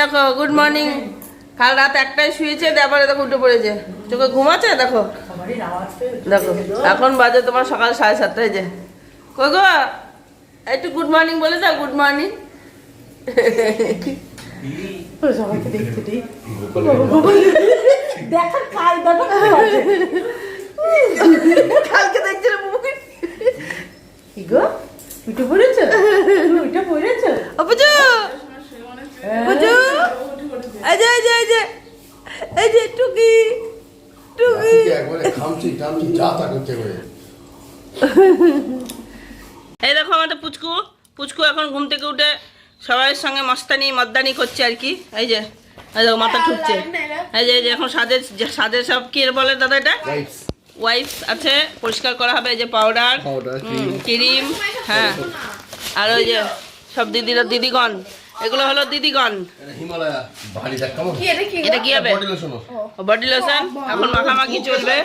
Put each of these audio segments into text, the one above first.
দেখো good morning কাল রাত একটাই শুয়েছে, তারপরে দেখো উঠে পড়েছে। চোখে ঘুমাচ্ছে দেখো। দেখো, এখন বাজে তোমার সকাল সাড়ে সাতটায় যে। কই গো? একটু গুড মর্নিং বলে দাও গুড মর্নিং সবাইকে দেখতে দেখার কি আছে? কালকে দেখছিলাম মুভি কি গো উঠে পড়েছো তুমি উঠে পড়েছো অপুজু অপুজু এই যে এই যে এই যে টুকি টুকি। একবারে খামচি টামচি যা তা করতে করে এই দেখো আমাদের পুচকু পুচকু এখন ঘুম থেকে উঠে সবাই সঙ্গে মস্তানি মদ্দানি করছে আর কি। এই যে এই দেখো মাথা ঠুকছে। এই যে যে এখন সাদের সাদের সব কি বলে দাদা এটা? ওয়াইফ আছে পরিষ্কার করা হবে এই যে পাউডার ক্রিম হ্যাঁ। আর ওই যে সব দিদিরা দিদিগণ এগুলো হলো দিদিগণ এটা হিমালয়া ভারী দেখ কেমন এটা কি হবে বডি লোশন এখন মাখামাখি চলবে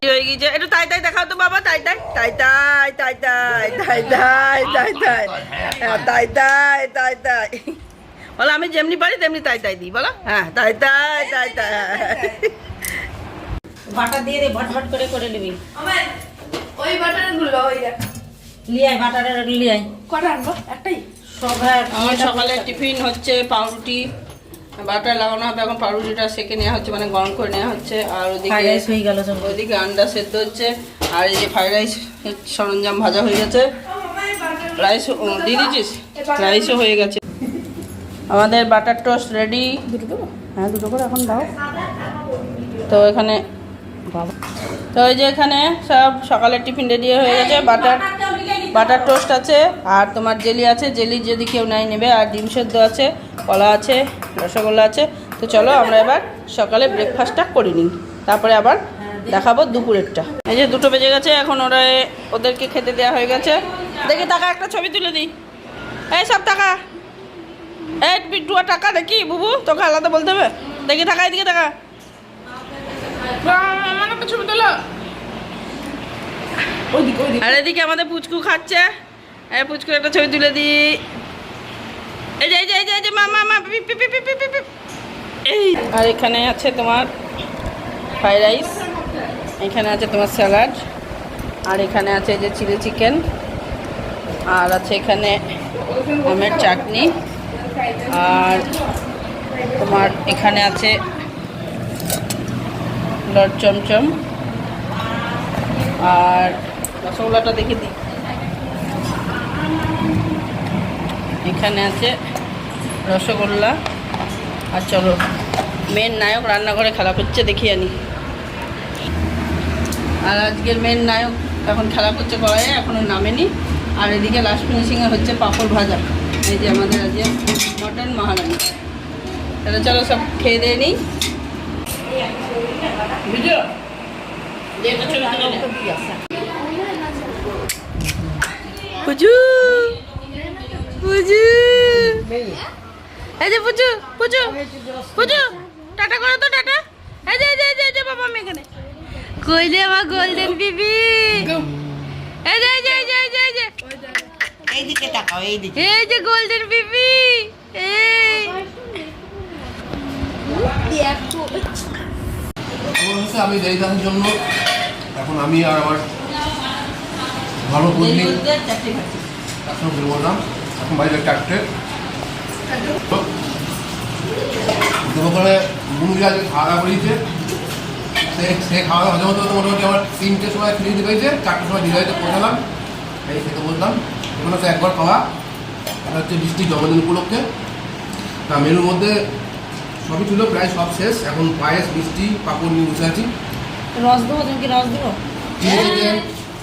কি হয়ে গেছে একটু তাই তাই দেখাও তো বাবা তাই তাই তাই তাই তাই তাই তাই তাই তাই তাই হ্যাঁ, তাই তাই তাই তাই বলো আমি যেমনি পারি তেমনি তাই তাই দিই বলো হ্যাঁ তাই তাই তাই তাই বাটা দিয়ে দে ভট ভট করে করে নিবি ওই বাটারগুলো ওই দেখ লিয়াই বাটাটা লিয়াই। কটা আনব? একটাই? সব হ্যাঁ আমার সকালে টিফিন হচ্ছে পাউরুটি বাটার লাগানো হবে এখন পাউরুটিটা সেকে নেওয়া হচ্ছে মানে গরম করে নেওয়া হচ্ছে। আর ওদিকে রাইস হয়ে গেল সব। ওইদিকে আন্ডা সেদ্ধ হচ্ছে আর এই যে ফ্রাইড রাইস সরঞ্জাম ভাজা হয়ে গেছে। রাইস দিয়ে দিয়েছিস? রাইসও হয়ে গেছে। আমাদের বাটার টোস্ট রেডি। দুটো দেবো? হ্যাঁ দুটো করে এখন দাও। তো এখানে তো এই যে এখানে সব সকালের টিফিন রেডি হয়ে গেছে বাটার বাটার টোস্ট আছে আর তোমার জেলি আছে জেলি যদি কেউ নাই নেবে আর ডিম সেদ্ধ আছে কলা আছে রসগোল্লা আছে তো চলো আমরা এবার সকালে ব্রেকফাস্টটা করে নিই তারপরে আবার দেখাবো দুপুরেরটা এই যে দুটো বেজে গেছে এখন ওরা ওদেরকে খেতে দেওয়া হয়ে গেছে দেখি টাকা একটা ছবি তুলে দিই এই সব টাকা এই পিটুয়া টাকা দেখি বুবু তোকে আলাদা বলতে হবে দেখি টাকা এদিকে টাকা ছবি তোলো আর এদিকে আমাদের পুচকু খাচ্ছে। এই পুচকু একটা ছবি তুলে দি। এই যে এই যে যে, এই যে, মা। এই, আর এখানে আছে তোমার ফ্রাইড রাইস, এখানে আছে তোমার স্যালাড, আর এখানে আছে যে চিলি চিকেন, আর আছে এখানে আমের চাটনি, আর তোমার এখানে আছে লট চমচম, আর রসগোল্লাটা দেখে দিই। এখানে আছে রসগোল্লা। আর চলো মেন নায়ক রান্নাঘরে খেলা করছে দেখি আনি। আর আজকের মেন নায়ক এখন খেলা করছে কড়াইয়ে এখনও নামেনি। আর এদিকে লাস্ট ফিনিশিংয়ে হচ্ছে পাঁপড় ভাজা। এই যে আমাদের আজকে মটন মহারানি। তাহলে চলো সব খেয়ে দিয়ে নিই। ভিডিও দিয়ে একটা ছবি তুলে নে। পুজু পুজু এই যে পুজু পুজু পুজু টাটা করো তো টাটা এই যে এই যে এই যে, বাবা আমি এখানে। কই যে আমার গোল্ডেন বিবি এই যে এই যে এই যে এই যে এই যে। এইদিকে তাকাও এইদিকে। এই যে গোল্ডেন বিবি এই। হচ্ছে আমি জন্য। এখন আমি আর আমার ভালো বন্ধু এখন বের করলাম এখন বাড়িতে চারটে। দুপুরে খাওয়া করিয়েছে। সে সে খাওয়া দাওয়া হজম হতে হতে মোটামুটি আমার তিনটের সময় ফিরে দিতে চারটের সময় পৌঁছালাম। এই খেতে বললাম। এগুলো তো একবার খাওয়া। এটা হচ্ছে জন্মদিন উপলক্ষে। তা মেনুর মধ্যে সবই ছিল প্রায় সব শেষ। এখন পায়েস মিষ্টি পাপড় নিয়ে বসে আছি। রস দেবো? তুমি কি রস দেবো?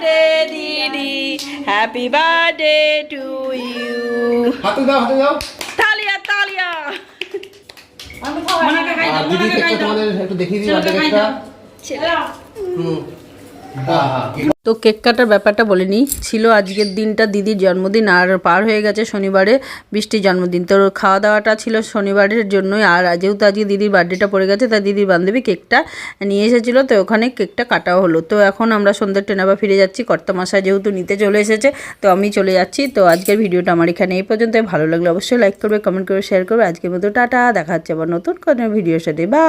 বার্থডে দিদি হ্যাপি বার্থডে টু ইউ হাতে দাও হাতে দাও। তালিয়া তালিয়া। একটু দেখিয়ে দিই বার্থডে কেকটা হুম। হ্যাঁ, তো কেক কাটার ব্যাপারটা বলে নিই। ছিল আজকের দিনটা দিদির জন্মদিন, আর পার হয়ে গেছে শনিবারে বৃষ্টির জন্মদিন। তো খাওয়া দাওয়াটা ছিল শনিবারের জন্যই, আর যেহেতু আজকে দিদির বার্থডেটা পড়ে গেছে, তাই দিদির বান্ধবী কেকটা নিয়ে এসেছিল, তো ওখানে কেকটা কাটাও হলো। তো এখন আমরা সন্ধ্যের ট্রেনাবা ফিরে যাচ্ছি। কর্তামশাই যেহেতু নিতে চলে এসেছে, তো আমি চলে যাচ্ছি। তো আজকের ভিডিওটা আমার এখানে এই পর্যন্ত ভালো লাগলে অবশ্যই লাইক করবে কমেন্ট করবে শেয়ার করবে। আজকের মতো টাটা, দেখা হচ্ছে আবার নতুন কোনো ভিডিওর সাথে। বা